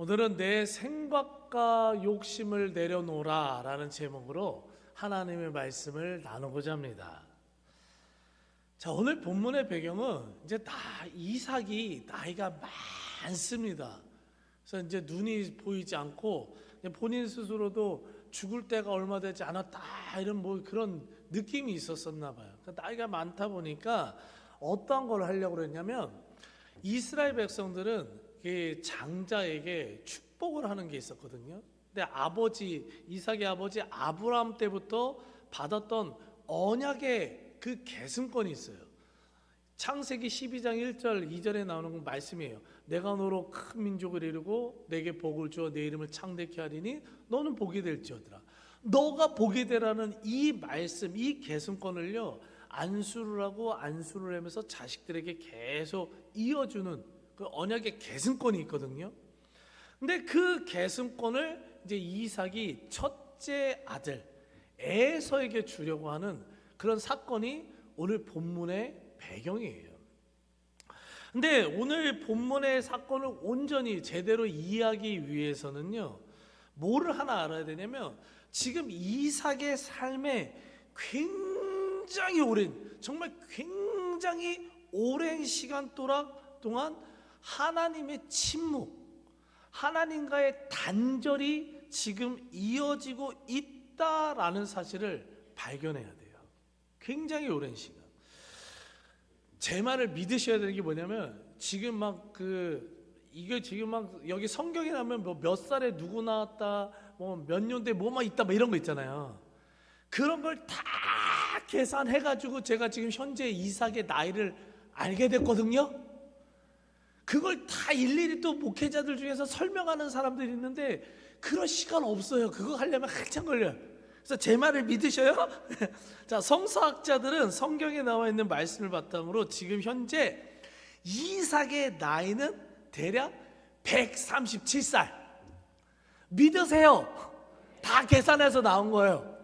오늘은 내 생각과 욕심을 내려놓으라 라는 제목으로 하나님의 말씀을 나누고자 합니다. 자, 오늘 본문의 배경은 이제 다 이삭이 나이가 많습니다. 그래서 이제 눈이 보이지 않고 본인 스스로도 죽을 때가 얼마 되지 않았다 이런 뭐 그런 느낌이 있었었나 봐요. 그러니까 나이가 많다 보니까 어떠한 걸 하려고 그랬냐면 이스라엘 백성들은 이 장자에게 축복을 하는 게 있었거든요. 근데 아버지 이삭의 아버지 아브라함 때부터 받았던 언약의 그 계승권이 있어요. 창세기 12장 1절 2절에 나오는 건 말씀이에요. 내가 너로 큰 민족을 이루고 내게 복을 주어 내 이름을 창대케 하리니 너는 복이 될지어드라. 너가 복이 되라는 이 말씀, 이 계승권을요. 안수를 하고 안수를 하면서 자식들에게 계속 이어주는 그 언약의 계승권이 있거든요. 근데 그 계승권을 이제 이삭이 첫째 아들 에서에게 주려고 하는 그런 사건이 오늘 본문의 배경이에요. 근데 오늘 본문의 사건을 온전히 제대로 이해하기 위해서는요, 뭐를 하나 알아야 되냐면, 지금 이삭의 삶에 굉장히 오랜, 정말 굉장히 오랜 시간 동안 하나님의 침묵, 하나님과의 단절이 지금 이어지고 있다라는 사실을 발견해야 돼요. 굉장히 오랜 시간. 제 말을 믿으셔야 되는 게 뭐냐면 지금 막 그 이게 지금 막 여기 성경에 나면 뭐 몇 살에 누구 나왔다 뭐 몇 년대 뭐만 있다 뭐 이런 거 있잖아요. 그런 걸 다 계산해 가지고 제가 지금 현재 이삭의 나이를 알게 됐거든요. 그걸 다 일일이 또 목회자들 중에서 설명하는 사람들이 있는데 그럴 시간 없어요. 그거 하려면 한참 걸려요. 그래서 제 말을 믿으셔요? 자, 성서학자들은 성경에 나와 있는 말씀을 바탕으로 지금 현재 이삭의 나이는 대략 137살. 믿으세요? 다 계산해서 나온 거예요.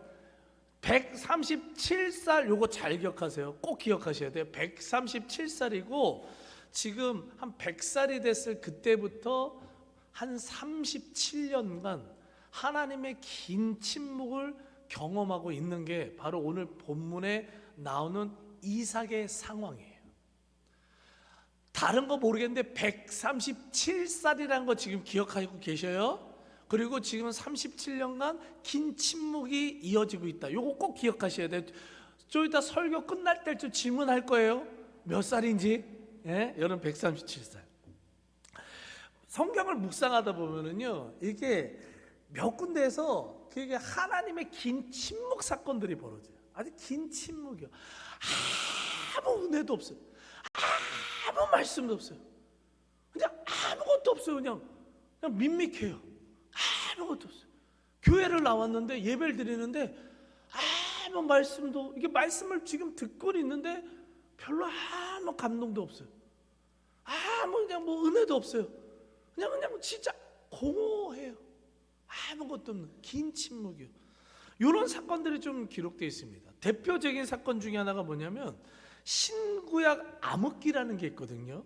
137살 요거 잘 기억하세요. 꼭 기억하셔야 돼요. 137살이고 지금 한 100살이 됐을 그때부터 한 37년간 하나님의 긴 침묵을 경험하고 있는 게 바로 오늘 본문에 나오는 이삭의 상황이에요. 다른 거 모르겠는데 137살이라는 거 지금 기억하고 계셔요? 그리고 지금 37년간 긴 침묵이 이어지고 있다. 요거 꼭 기억하셔야 돼요. 좀 이따 설교 끝날 때쯤 질문할 거예요. 몇 살인지. 예? 여러분 137살. 성경을 묵상하다 보면은요. 이게 몇 군데에서 그게 하나님의 긴 침묵 사건들이 벌어져요. 아주 긴 침묵이요. 아무 은혜도 없어요. 아무 말씀도 없어요. 그냥 아무것도 없어요. 그냥 그냥 밋밋해요. 아무것도 없어요. 교회를 나왔는데 예배를 드리는데 아무 말씀도 이게 말씀을 지금 듣고 있는데 별로 아무 감동도 없어요. 아무 그냥 뭐 은혜도 없어요. 그냥 그냥 진짜 공허해요. 아무것도 없는 긴 침묵이요. 이런 사건들이 좀 기록되어 있습니다. 대표적인 사건 중에 하나가 뭐냐면 신구약 암흑기라는 게 있거든요.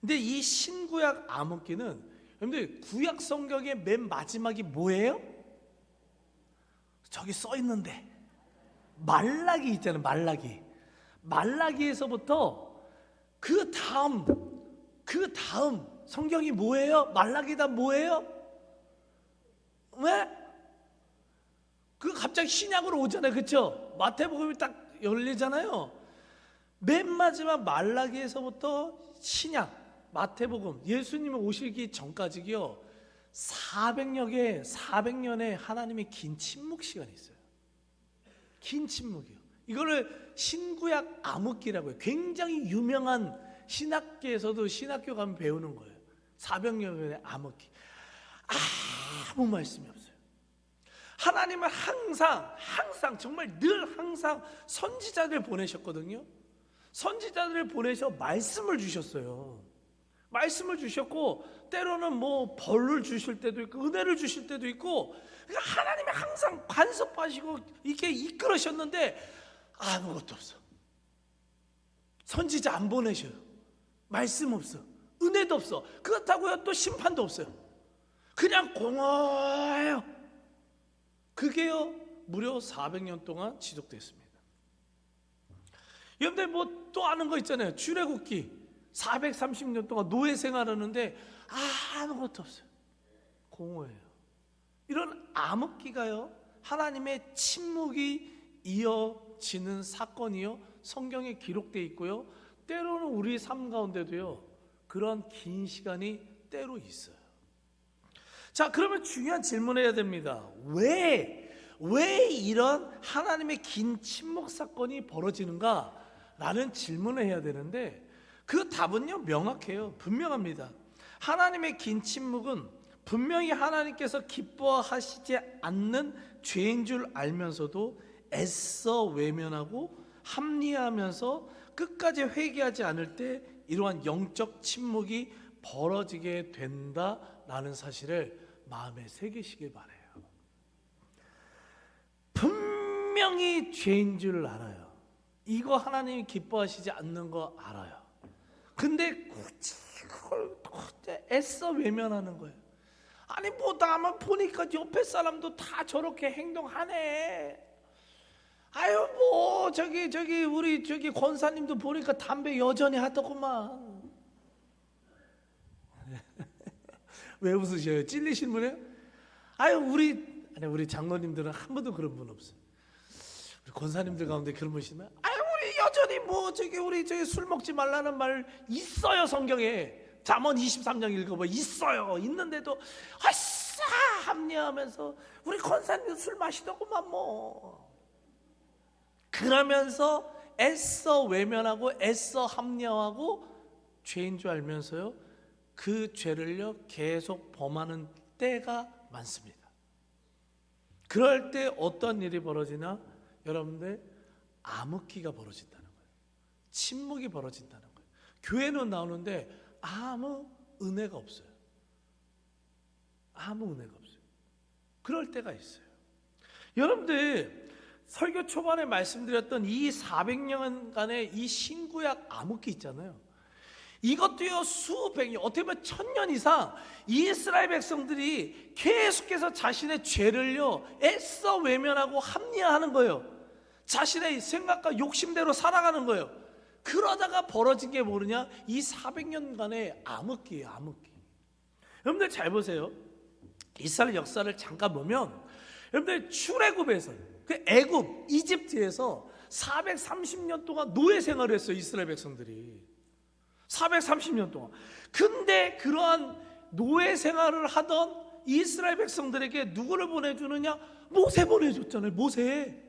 근데 이 신구약 암흑기는 여러분들 구약 성경의 맨 마지막이 뭐예요? 저기 써 있는데 말라기 있잖아요. 말라기. 말라기에서부터 그 다음 그 다음 성경이 뭐예요? 말라기다 뭐예요? 왜? 그 갑자기 신약으로 오잖아요. 그렇죠? 마태복음이 딱 열리잖아요. 맨 마지막 말라기에서부터 신약 마태복음 예수님이 오시기 전까지요 400여 개 400년의 하나님의 긴 침묵 시간이 있어요. 긴 침묵이요. 이거를 신구약 암흑기라고 해요. 굉장히 유명한 신학계에서도 신학교 가면 배우는 거예요. 400여 년의 암흑기. 아무 말씀이 없어요. 하나님은 항상 항상 정말 늘 항상 선지자들 보내셨거든요. 선지자들을 보내셔 말씀을 주셨어요. 말씀을 주셨고 때로는 뭐 벌을 주실 때도 있고 은혜를 주실 때도 있고 그러니까 하나님이 항상 간섭하시고 이렇게 이끌으셨는데 아무것도 없어. 선지자 안 보내셔요. 말씀 없어. 은혜도 없어. 그렇다고요 또 심판도 없어요. 그냥 공허해요. 그게요 무려 400년 동안 지속됐습니다. 여러분들 뭐 또 아는 거 있잖아요. 출애굽기 430년 동안 노예 생활하는데 아무것도 없어요. 공허해요. 이런 암흑기가요 하나님의 침묵이 이어지는 사건이요 성경에 기록돼 있고요 때로는 우리 삶 가운데도요 그런 긴 시간이 때로 있어요. 자 그러면 중요한 질문해야 됩니다. 왜? 왜 이런 하나님의 긴 침묵 사건이 벌어지는가? 라는 질문을 해야 되는데 그 답은요 명확해요. 분명합니다. 하나님의 긴 침묵은 분명히 하나님께서 기뻐하시지 않는 죄인 줄 알면서도 애써 외면하고 합리화하면서 끝까지 회개하지 않을 때 이러한 영적 침묵이 벌어지게 된다라는 사실을 마음에 새기시길 바래요. 분명히 죄인 줄 알아요. 이거 하나님이 기뻐하시지 않는 거 알아요. 근데 굳이 그걸 애써 외면하는 거예요. 아니 뭐 나만 보니까 옆에 사람도 다 저렇게 행동하네. 아유 뭐 저기 저기 우리 저기 권사님도 보니까 담배 여전히 하더구만. 왜 웃으셔요? 찔리신 분이에요? 아유 우리 아니 우리 장로님들은 한 번도 그런 분 없어요. 우리 권사님들 가운데 그런 분 있으면 아유 우리 여전히 뭐 저기 우리 저기 술 먹지 말라는 말 있어요 성경에. 잠언 23장 읽어봐 있어요 있는데도 아싸 합리하면서 우리 권사님 술 마시더구만 뭐 그러면서 애써 외면하고 애써 합리화하고 죄인 줄 알면서요 그 죄를요 계속 범하는 때가 많습니다. 그럴 때 어떤 일이 벌어지나 여러분들 암흑기가 벌어진다는 거예요. 침묵이 벌어진다는 거예요. 교회는 나오는데 아무 은혜가 없어요. 아무 은혜가 없어요. 그럴 때가 있어요. 여러분들 설교 초반에 말씀드렸던 이 400년간의 이 신구약 암흑기 있잖아요. 이것도요 수백 년 어떻게 보면 천년 이상 이스라엘 백성들이 계속해서 자신의 죄를요 애써 외면하고 합리화하는 거예요. 자신의 생각과 욕심대로 살아가는 거예요. 그러다가 벌어진 게 뭐냐? 이 400년간의 암흑기예요, 암흑기. 여러분들 잘 보세요. 이스라엘 역사를 잠깐 보면 여러분들 출애굽에서 그 애굽 이집트에서 430년 동안 노예 생활을 했어요, 이스라엘 백성들이. 430년 동안. 근데 그러한 노예 생활을 하던 이스라엘 백성들에게 누구를 보내주느냐? 모세 보내줬잖아요. 모세.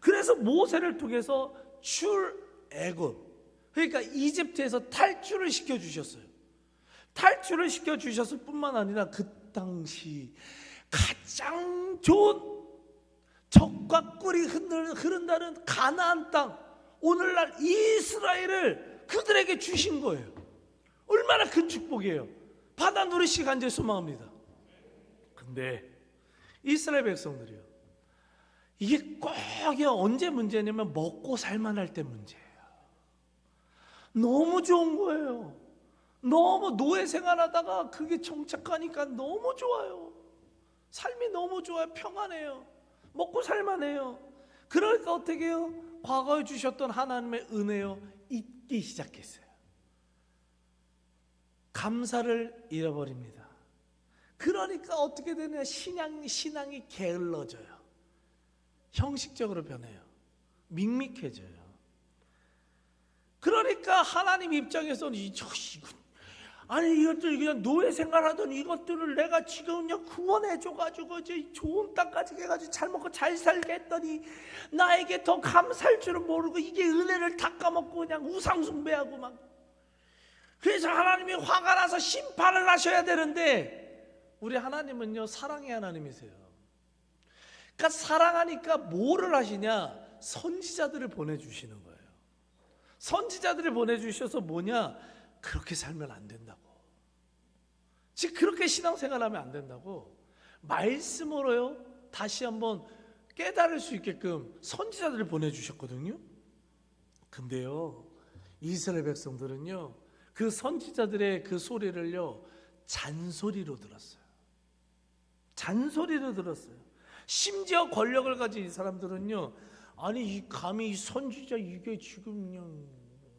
그래서 모세를 통해서 출애굽. 그러니까 이집트에서 탈출을 시켜 주셨어요. 탈출을 시켜 주셨을 뿐만 아니라 그 당시 가장 좋은 적과 꿀이 흐른다는 가나안 땅 오늘날 이스라엘을 그들에게 주신 거예요. 얼마나 큰 축복이에요. 받아 누리시기 간절히 소망합니다. 근데 이스라엘 백성들이요. 이게 꼭 언제 문제냐면 먹고 살만할 때 문제예요. 너무 좋은 거예요. 너무 노예 생활하다가 그게 정착하니까 너무 좋아요. 삶이 너무 좋아요. 평안해요. 먹고 살만해요. 그러니까 어떻게 해요? 과거에 주셨던 하나님의 은혜요. 잊기 시작했어요. 감사를 잃어버립니다. 그러니까 어떻게 되냐? 신앙, 신앙이 게을러져요. 형식적으로 변해요. 밋밋해져요. 그러니까 하나님 입장에서는 이 이거 아니 이것들 그냥 노예 생활하던 이것들을 내가 지금 그냥 구원해 줘가지고 이제 좋은 땅까지 해가지고 잘 먹고 잘 살게 했더니 나에게 더 감사할 줄은 모르고 이게 은혜를 다 까먹고 그냥 우상 숭배하고 막 그래서 하나님이 화가 나서 심판을 하셔야 되는데 우리 하나님은요 사랑의 하나님이세요. 그러니까 사랑하니까 뭐를 하시냐 선지자들을 보내주시는 거예요. 선지자들을 보내주셔서 뭐냐 그렇게 살면 안 된다고. 즉 그렇게 신앙생활하면 안 된다고. 말씀으로요 다시 한번 깨달을 수 있게끔 선지자들을 보내주셨거든요. 근데요 이스라엘 백성들은요 그 선지자들의 그 소리를요 잔소리로 들었어요. 잔소리를 들었어요. 심지어 권력을 가진 이 사람들은요. 아니 이 감히 이 선지자 이게 지금 그냥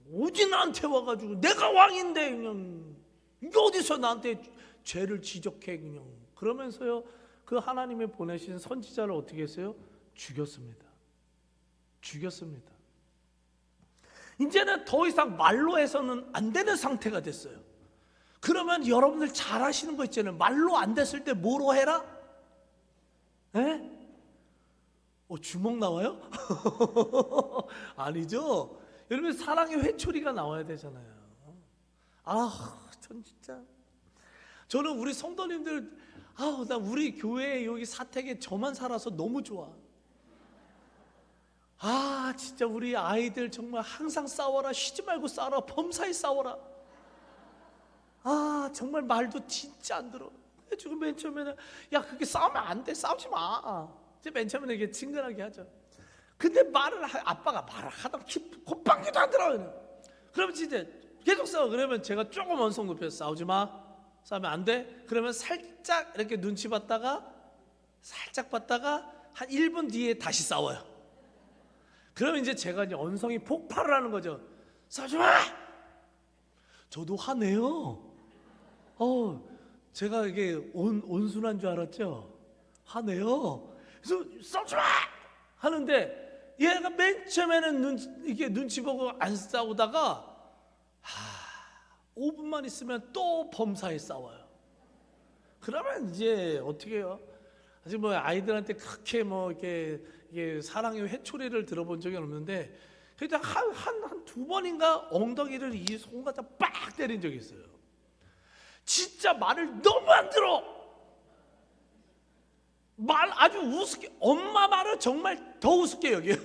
오지 나한테 와가지고 내가 왕인데 그냥 이게 어디서 나한테 죄를 지적해 그냥 그러면서요 그 하나님이 보내신 선지자를 어떻게 했어요? 죽였습니다. 죽였습니다. 이제는 더 이상 말로 해서는 안 되는 상태가 됐어요. 그러면 여러분들 잘 아시는 거 있잖아요. 말로 안 됐을 때 뭐로 해라? 에? 어, 주먹 나와요? 아니죠. 여러분 사랑의 회초리가 나와야 되잖아요. 아, 전 진짜 저는 우리 성도님들 아, 나 우리 교회 여기 사택에 저만 살아서 너무 좋아. 아, 진짜 우리 아이들 정말 항상 싸워라. 쉬지 말고 싸워라. 범사에 싸워라. 아, 정말 말도 진짜 안 들어. 지금 맨 처음에는 야, 그게 싸우면 안 돼. 싸우지 마. 맨 처음에는 이게 친근하게 하죠. 근데 말을 하, 아빠가 말을 하다 콧방귀도 안 들어요. 그러면 진짜 계속 싸워. 그러면 제가 조금 언성 높여서 싸우지 마. 싸우면 안 돼. 그러면 살짝 이렇게 눈치 봤다가 살짝 봤다가 한 1분 뒤에 다시 싸워요. 그러면 이제 제가 이제 언성이 폭발을 하는 거죠. 싸우지 마! 저도 화내요. 어, 제가 이게 온, 온순한 줄 알았죠? 화내요. 그래서 싸우지 마! 하는데 얘가 맨 처음에는 눈, 이게 눈치 보고 안 싸우다가 하, 5분만 있으면 또 범사에 싸워요. 그러면 이제 어떻게 해요? 아직 뭐 아이들한테 그렇게 뭐 이렇게, 이게 사랑의 회초리를 들어본 적이 없는데 그래도 한한 두 번인가 엉덩이를 이 손가락 빡 때린 적이 있어요. 진짜 말을 너무 안 들어. 말 아주 우습게 엄마 말을 정말 더 우습게 여겨요.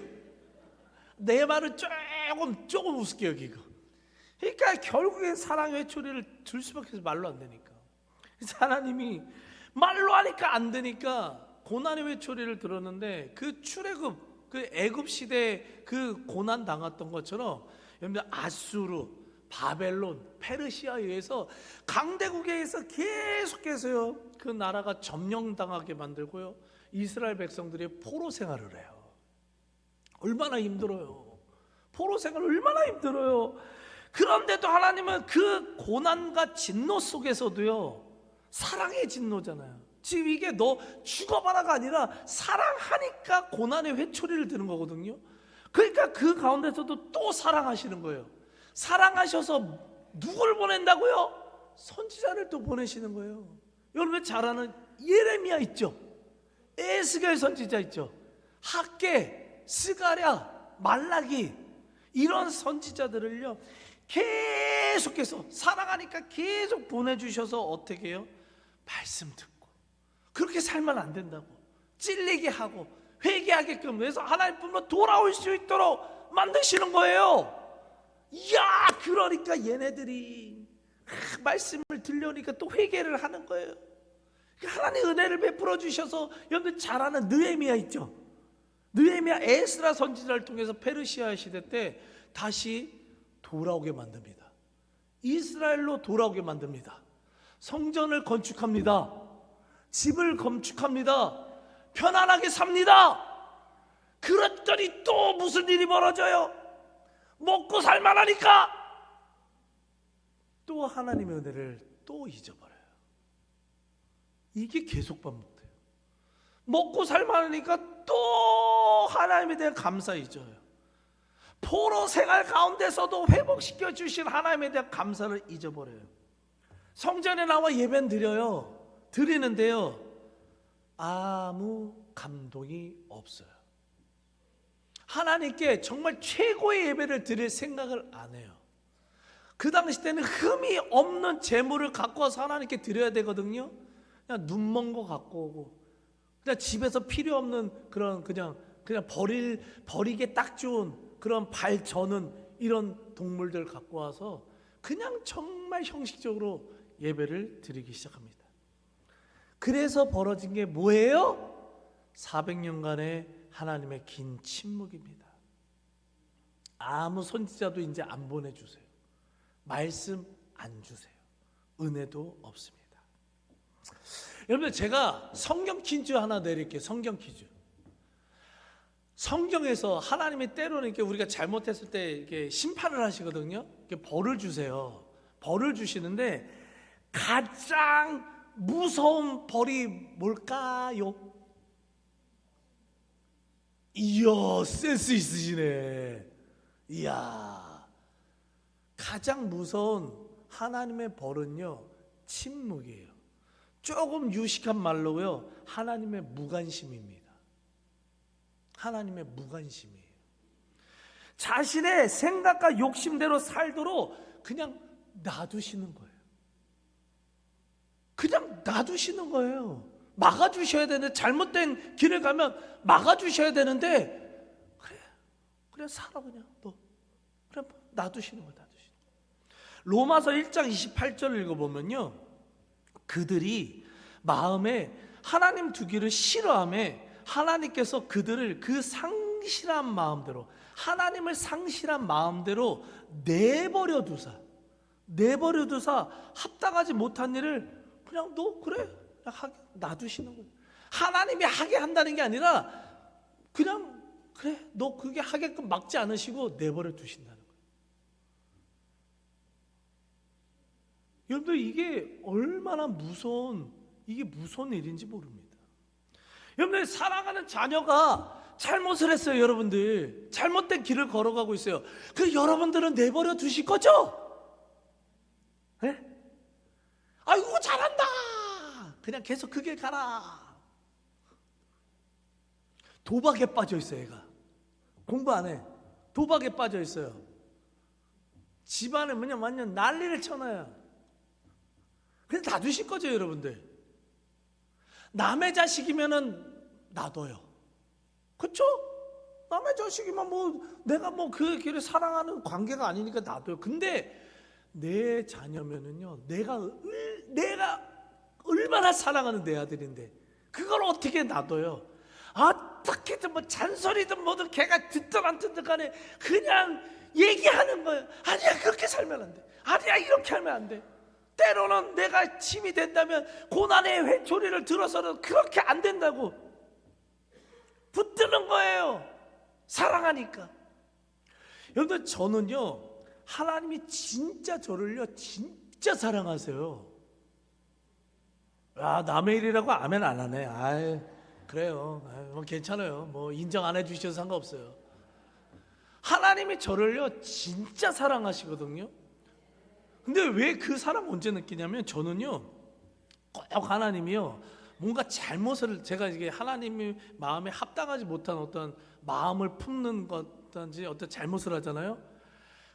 내 말을 조금 조금 우습게 여기고. 그러니까 결국엔 사랑의 회초리를 들 수밖에 없어 말로 안 되니까. 하나님이 말로 하니까 안 되니까 고난의 회초리를 들었는데 그 출애굽 그 애굽 시대 그 고난 당했던 것처럼 여러분들 아수르 바벨론 페르시아에 의해서 강대국에 의해서 계속해서요 그 나라가 점령당하게 만들고요 이스라엘 백성들이 포로 생활을 해요. 얼마나 힘들어요. 포로 생활 얼마나 힘들어요 그런데도 하나님은 그 고난과 진노 속에서도요 사랑의 진노잖아요. 지금 이게 너 죽어봐라가 아니라 사랑하니까 고난의 회초리를 드는 거거든요. 그러니까 그 가운데서도 또 사랑하시는 거예요. 사랑하셔서 누굴 보낸다고요? 선지자를 또 보내시는 거예요. 여러분 잘 아는 예레미야 있죠? 에스겔 선지자 있죠? 학계, 스가랴, 말라기 이런 선지자들을요 계속해서 사랑하니까 계속 보내주셔서 어떻게 해요? 말씀 듣고 그렇게 살면 안 된다고 찔리게 하고 회개하게끔 해서 하나님 품으로 돌아올 수 있도록 만드시는 거예요. 야, 그러니까 얘네들이 아, 말씀을 들려니까 또 회개를 하는 거예요. 하나님 은혜를 베풀어 주셔서 여러분 잘 아는 느헤미야 있죠. 느헤미야 에스라 선지자를 통해서 페르시아 시대 때 다시 돌아오게 만듭니다. 이스라엘로 돌아오게 만듭니다. 성전을 건축합니다. 집을 건축합니다. 편안하게 삽니다. 그랬더니 또 무슨 일이 벌어져요? 먹고 살만하니까 또 하나님의 은혜를 또 잊어버려요. 이게 계속 반복돼요. 먹고 살만하니까 또 하나님에 대한 감사 잊어요. 포로 생활 가운데서도 회복시켜 주신 하나님에 대한 감사를 잊어버려요. 성전에 나와 예배는 드려요. 드리는데요. 아무 감동이 없어요. 하나님께 정말 최고의 예배를 드릴 생각을 안 해요. 그 당시 때는 흠이 없는 재물을 갖고 와서 하나님께 드려야 되거든요. 그냥 눈먼 거 갖고 오고, 그냥 집에서 필요 없는 그런 그냥 그냥 버릴 버리게 딱 좋은 그런 발 저는 이런 동물들 갖고 와서 그냥 정말 형식적으로 예배를 드리기 시작합니다. 그래서 벌어진 게 뭐예요? 400년간의 하나님의 긴 침묵입니다. 아무 선지자도 이제 안 보내주세요. 말씀 안 주세요. 은혜도 없습니다. 여러분들 제가 성경 퀴즈 하나 내릴게요. 성경 퀴즈. 성경에서 하나님이 때로는 이렇게 우리가 잘못했을 때 이렇게 심판을 하시거든요. 이렇게 벌을 주세요. 벌을 주시는데 가장 무서운 벌이 뭘까요? 이야 센스 있으시네. 이야 가장 무서운 하나님의 벌은요 침묵이에요. 조금 유식한 말로요 하나님의 무관심입니다. 하나님의 무관심이에요. 자신의 생각과 욕심대로 살도록 그냥 놔두시는 거예요. 그냥 놔두시는 거예요. 막아주셔야 되는데 잘못된 길을 가면 막아주셔야 되는데 그래 그래 살아 그냥 너 그래 놔두시는 거야 놔두시는 거야. 로마서 1장 28절 읽어보면요 그들이 마음에 하나님 두기를 싫어함에 하나님께서 그들을 그 상실한 마음대로 하나님을 상실한 마음대로 내버려 두사 내버려 두사 합당하지 못한 일을 그냥 너 그래 놔두시는 거예요. 하나님이 하게 한다는 게 아니라 그냥 그래 너 그게 하게끔 막지 않으시고 내버려 두신다는 거예요. 여러분들 이게 얼마나 무서운 이게 무서운 일인지 모릅니다. 여러분들 사랑하는 자녀가 잘못을 했어요, 여러분들. 잘못된 길을 걸어가고 있어요. 그 여러분들은 내버려 두실 거죠? 네? 아이고 잘한다. 그냥 계속 그 길 가라. 도박에 빠져 있어요, 얘가. 공부 안 해. 도박에 빠져 있어요. 집안에 그냥 완전 난리를 쳐놔요. 그냥 놔두실 거죠, 여러분들. 남의 자식이면은 놔둬요. 그쵸? 남의 자식이면 뭐 내가 뭐 그 길을 사랑하는 관계가 아니니까 놔둬요. 근데 내 자녀면은요, 내가 을- 내가 얼마나 사랑하는 내 아들인데 그걸 어떻게 놔둬요? 어떻게든 뭐 잔소리든 뭐든 걔가 듣든 안 듣든 간에 그냥 얘기하는 거예요. 아니야 그렇게 살면 안 돼. 아니야 이렇게 하면 안 돼. 때로는 내가 침이 된다면 고난의 회초리를 들어서는 그렇게 안 된다고 붙드는 거예요. 사랑하니까. 여러분 저는요 하나님이 진짜 저를요 진짜 사랑하세요. 아 남의 일이라고 아멘 안 하네. 아 그래요. 아이, 뭐 괜찮아요. 뭐 인정 안 해주셔도 상관없어요. 하나님이 저를요 진짜 사랑하시거든요. 근데 왜 그 사랑 언제 느끼냐면 저는요 꼭 하나님이요 뭔가 잘못을 제가 이게 하나님의 마음에 합당하지 못한 어떤 마음을 품는 것든지 어떤 잘못을 하잖아요.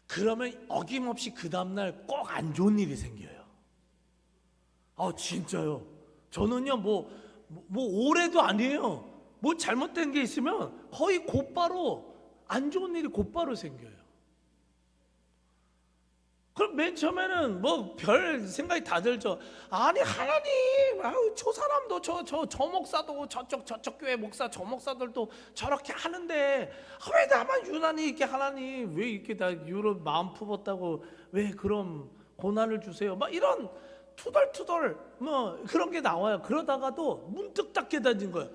그러면 어김없이 그 다음날 꼭 안 좋은 일이 생겨요. 아 진짜요. 저는요 뭐, 뭐, 뭐 올해도 아니에요. 뭐 잘못된 게 있으면 거의 곧바로 안 좋은 일이 곧바로 생겨요. 그럼 맨 처음에는 뭐 별 생각이 다 들죠. 아니 하나님, 아유, 저 사람도 저 저 저 목사도 저쪽 저쪽 교회 목사 저 목사들도 저렇게 하는데 아, 왜 나만 유난히 이렇게 하나님 왜 이렇게 다 유로 마음 품었다고 왜 그런 고난을 주세요? 막 이런 투덜투덜 뭐 그런 게 나와요. 그러다가도 문득 딱 깨닫는 거예요.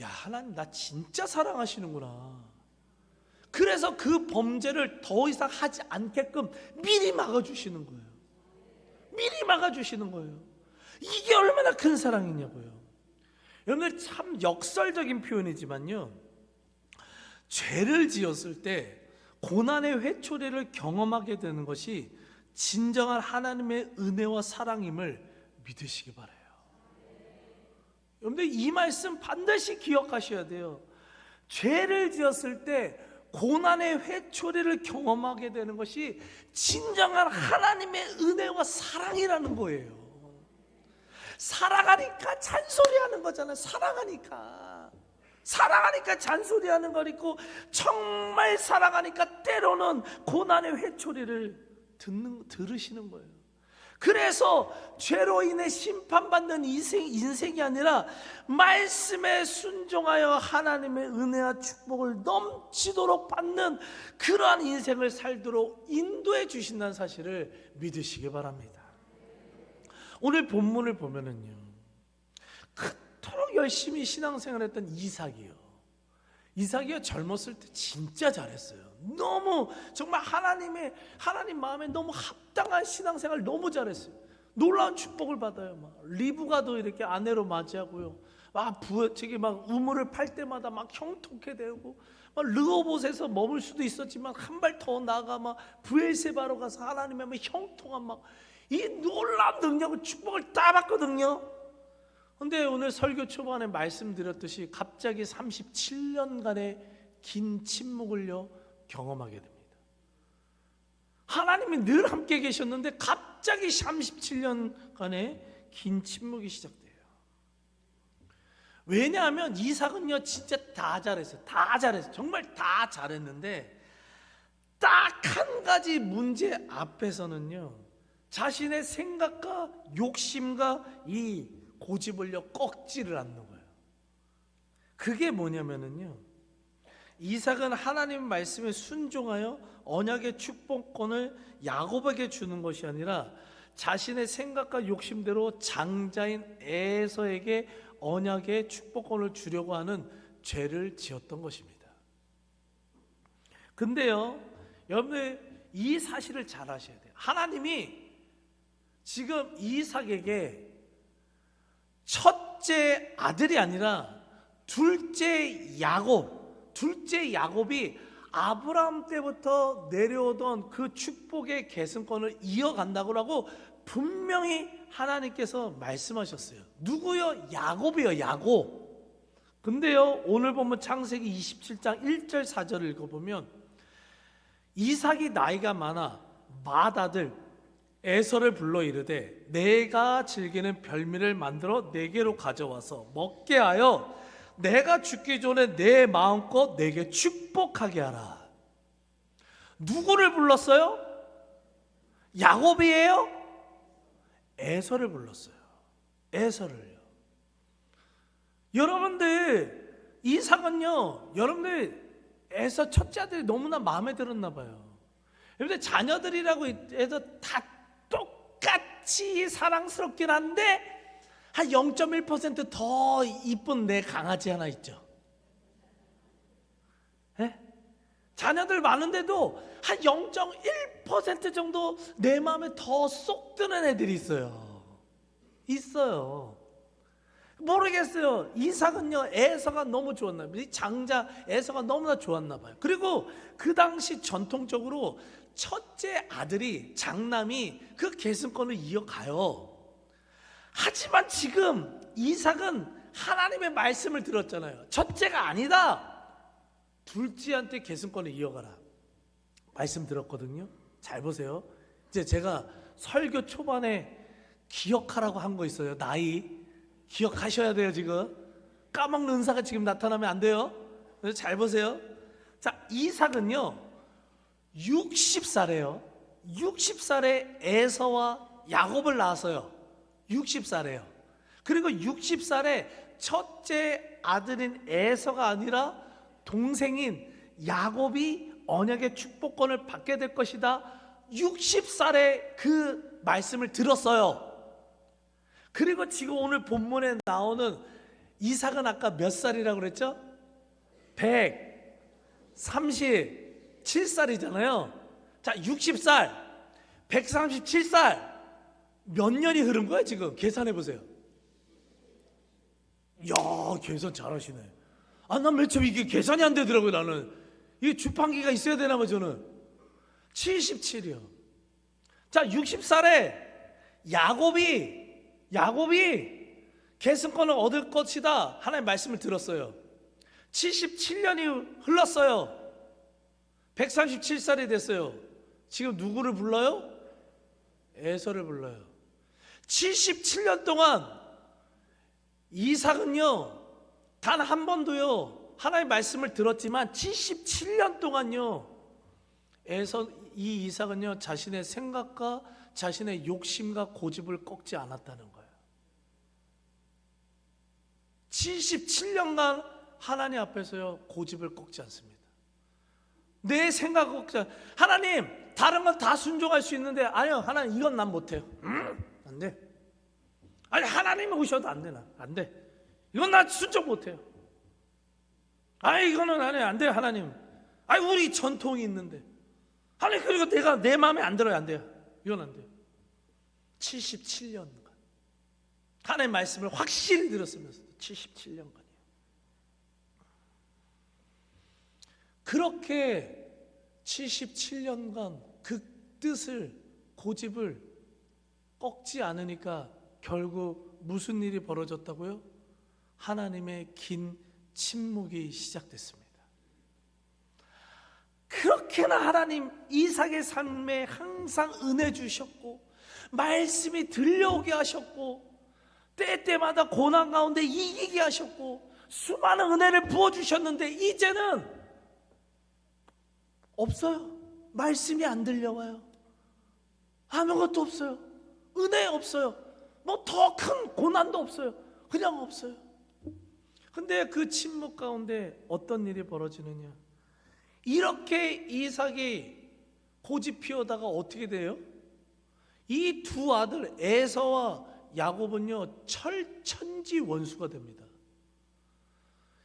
야 하나님 나 진짜 사랑하시는구나. 그래서 그 범죄를 더 이상 하지 않게끔 미리 막아주시는 거예요. 미리 막아주시는 거예요. 이게 얼마나 큰 사랑이냐고요. 여러분들 참 역설적인 표현이지만요. 죄를 지었을 때 고난의 회초리를 경험하게 되는 것이 진정한 하나님의 은혜와 사랑임을 믿으시기 바라요. 여러분들 이 말씀 반드시 기억하셔야 돼요. 죄를 지었을 때 고난의 회초리를 경험하게 되는 것이 진정한 하나님의 은혜와 사랑이라는 거예요. 사랑하니까 잔소리하는 거잖아요. 사랑하니까. 사랑하니까 잔소리하는 거리고 정말 사랑하니까 때로는 고난의 회초리를 듣는 들으시는 거예요. 그래서 죄로 인해 심판받는 인생, 인생이 아니라 말씀에 순종하여 하나님의 은혜와 축복을 넘치도록 받는 그러한 인생을 살도록 인도해 주신다는 사실을 믿으시기 바랍니다. 오늘 본문을 보면은요. 열심히 신앙생활했던 이삭이요. 이삭이요 젊었을 때 진짜 잘했어요. 너무 정말 하나님의 하나님 마음에 너무 합당한 신앙생활 너무 잘했어요. 놀라운 축복을 받아요. 막 리브가도 이렇게 아내로 맞이하고요. 막 부어 저기 막 우물을 팔 때마다 막 형통케 되고 막 르호봇에서 머물 수도 있었지만 한 발 더 나가 막 부엘세바로 가서 하나님의 막 형통한 막 이 놀라운 능력을 축복을 다 받거든요. 근데 오늘 설교 초반에 말씀드렸듯이 갑자기 37년간의 긴 침묵을요 경험하게 됩니다. 하나님이 늘 함께 계셨는데 갑자기 37년간의 긴 침묵이 시작돼요. 왜냐하면 이삭은요 진짜 다 잘했어요. 다 잘했어요. 정말 다 잘했는데 딱 한 가지 문제 앞에서는요 자신의 생각과 욕심과 이 고집을요 꺾지를 않는 거예요. 그게 뭐냐면은요. 이삭은 하나님 말씀에 순종하여 언약의 축복권을 야곱에게 주는 것이 아니라 자신의 생각과 욕심대로 장자인 에서에게 언약의 축복권을 주려고 하는 죄를 지었던 것입니다. 근데요, 여러분들 이 사실을 잘 아셔야 돼요. 하나님이 지금 이삭에게 첫째 아들이 아니라 둘째 야곱, 둘째 야곱이 아브라함 때부터 내려오던 그 축복의 계승권을 이어간다고 하고 분명히 하나님께서 말씀하셨어요. 누구요? 야곱이요, 야곱. 근데요, 오늘 보면 창세기 27장 1절 4절을 읽어보면 이삭이 나이가 많아 맏아들 에서를 불러 이르되 내가 즐기는 별미를 만들어 내게로 가져와서 먹게 하여 내가 죽기 전에 내 마음껏 내게 축복하게 하라. 누구를 불렀어요? 야곱이에요? 에서를 불렀어요. 에서를요. 여러분들 이삭은요. 여러분들 에서 첫째 아들이 너무나 마음에 들었나 봐요. 여러분들 자녀들이라고 해서 다 똑같이 사랑스럽긴 한데 한 0.1%더 이쁜 내 강아지 하나 있죠. 예? 자녀들 많은데도 한 0.1% 정도 내 마음에 더 쏙 드는 애들이 있어요. 있어요. 모르겠어요. 이삭은요, 에서가 너무 좋았나 봐요. 이 장자 에서가 너무나 좋았나 봐요. 그리고 그 당시 전통적으로 첫째 아들이 장남이 그 계승권을 이어가요. 하지만 지금 이삭은 하나님의 말씀을 들었잖아요. 첫째가 아니다. 둘째한테 계승권을 이어가라. 말씀 들었거든요. 잘 보세요. 이제 제가 설교 초반에 기억하라고 한 거 있어요. 나이 기억하셔야 돼요. 지금 까먹는 은사가 지금 나타나면 안 돼요. 잘 보세요. 자 이삭은요 60살에요. 60살에 에서와 야곱을 낳았어요. 60살에요. 그리고 60살에 첫째 아들인 에서가 아니라 동생인 야곱이 언약의 축복권을 받게 될 것이다. 60살에 그 말씀을 들었어요. 그리고 지금 오늘 본문에 나오는 이삭은 아까 몇 살이라고 그랬죠? 137살이잖아요. 자, 60살, 137살. 몇 년이 흐른 거야, 지금? 계산해 보세요. 야, 계산 잘하시네. 아, 난 맨 처음 이게 계산이 안 되더라고요, 나는. 이게 주판기가 있어야 되나 봐, 저는. 77이요. 자, 60살에 야곱이, 야곱이 계승권을 얻을 것이다. 하나님 말씀을 들었어요. 77년이 흘렀어요. 137살이 됐어요. 지금 누구를 불러요? 에서를 불러요. 77년 동안 이삭은요, 단 한 번도요, 하나님 말씀을 들었지만 77년 동안요, 에서 이 이삭은요, 자신의 생각과 자신의 욕심과 고집을 꺾지 않았다는 거예요. 77년간 하나님 앞에서요, 고집을 꺾지 않습니다. 내 생각 꺾지 않, 하나님, 다른 건 다 순종할 수 있는데, 아니요, 하나님, 이건 난 못해요. 음? 안 돼. 아니 하나님이 오셔도 안 되나? 안 돼. 이건 나 순종 못해요. 아 이거는 안 해. 안 돼요 하나님. 아 우리 전통이 있는데. 하나님 그리고 내가 내 마음에 안 들어요 안 돼요. 이건 안 돼요. 77년간 하나님 말씀을 확실히 들었으면서 77년간이요. 그렇게 77년간 그 뜻을 고집을 꺾지 않으니까 결국 무슨 일이 벌어졌다고요? 하나님의 긴 침묵이 시작됐습니다. 그렇게나 하나님 이삭의 삶에 항상 은혜 주셨고 말씀이 들려오게 하셨고 때때마다 고난 가운데 이기게 하셨고 수많은 은혜를 부어 주셨는데 이제는 없어요. 말씀이 안 들려와요. 아무것도 없어요. 은혜 없어요. 뭐 더 큰 고난도 없어요. 그냥 없어요. 근데 그 침묵 가운데 어떤 일이 벌어지느냐? 이렇게 이삭이 고집 피우다가 어떻게 돼요? 이 두 아들 에서와 야곱은요 철천지 원수가 됩니다.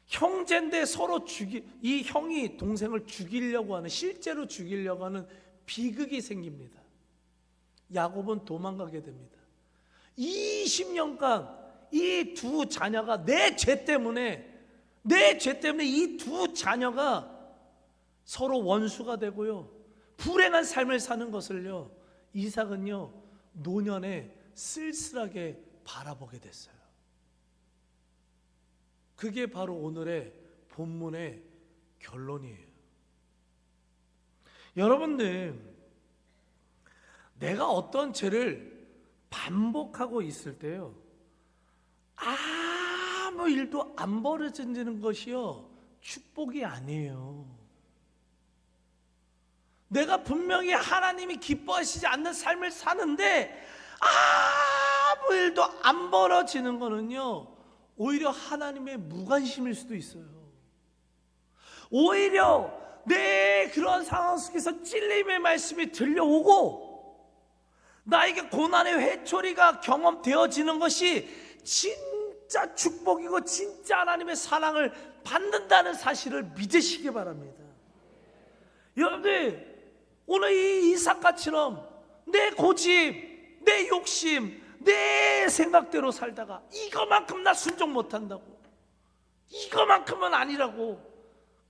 형제인데 서로 죽이 이 형이 동생을 죽이려고 하는 실제로 죽이려고 하는 비극이 생깁니다. 야곱은 도망가게 됩니다. 20년간 이 두 자녀가 내 죄 때문에 내 죄 때문에 이 두 자녀가 서로 원수가 되고요. 불행한 삶을 사는 것을요. 이삭은요. 노년에 쓸쓸하게 바라보게 됐어요. 그게 바로 오늘의 본문의 결론이에요. 여러분들, 내가 어떤 죄를 반복하고 있을 때요, 아무 일도 안 벌어지는 것이요, 축복이 아니에요. 내가 분명히 하나님이 기뻐하시지 않는 삶을 사는데, 아무 일도 안 벌어지는 거는요, 오히려 하나님의 무관심일 수도 있어요. 오히려 내 그런 상황 속에서 찔림의 말씀이 들려오고 나에게 고난의 회초리가 경험되어지는 것이 진짜 축복이고 진짜 하나님의 사랑을 받는다는 사실을 믿으시기 바랍니다. 여러분들 오늘 이 이삭같이럼 내 고집, 내 욕심, 내 생각대로 살다가 이거만큼 나 순종 못한다고 이거만큼은 아니라고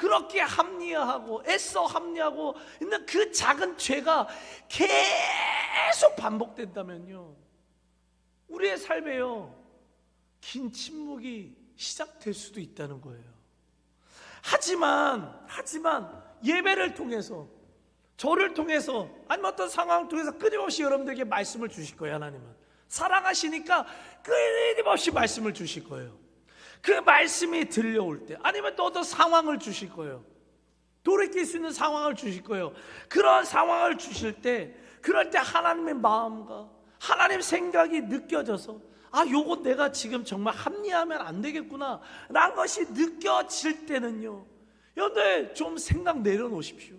그렇게 합리화하고 애써 합리하고 있는 그 작은 죄가 계속 반복된다면요. 우리의 삶에요. 긴 침묵이 시작될 수도 있다는 거예요. 하지만 하지만 예배를 통해서 저를 통해서 아니면 어떤 상황을 통해서 끊임없이 여러분들에게 말씀을 주실 거예요 하나님은. 사랑하시니까 끊임없이 말씀을 주실 거예요. 그 말씀이 들려올 때 아니면 또 어떤 상황을 주실 거예요. 돌이킬 수 있는 상황을 주실 거예요. 그런 상황을 주실 때 그럴 때 하나님의 마음과 하나님 생각이 느껴져서 아, 요거 내가 지금 정말 합리하면 안 되겠구나. 라는 것이 느껴질 때는요. 여러분들 좀 생각 내려놓으십시오.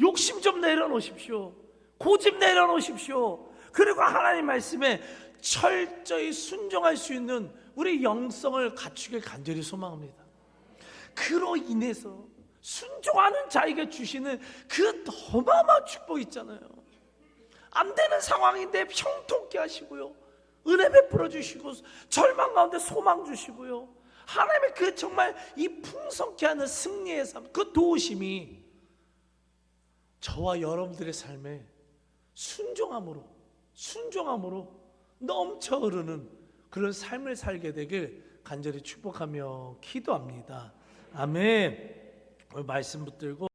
욕심 좀 내려놓으십시오. 고집 내려놓으십시오. 그리고 하나님 말씀에 철저히 순종할 수 있는 우리 영성을 갖추길 간절히 소망합니다. 그로 인해서 순종하는 자에게 주시는 그 어마어마한 축복 있잖아요. 안 되는 상황인데 형통케 하시고요. 은혜 베풀어 주시고 절망 가운데 소망 주시고요. 하나님의 그 정말 이 풍성케 하는 승리의 삶, 그 도우심이 저와 여러분들의 삶에 순종함으로 순종함으로 넘쳐 흐르는 그런 삶을 살게 되길 간절히 축복하며 기도합니다. 아멘. 오늘 말씀 붙들고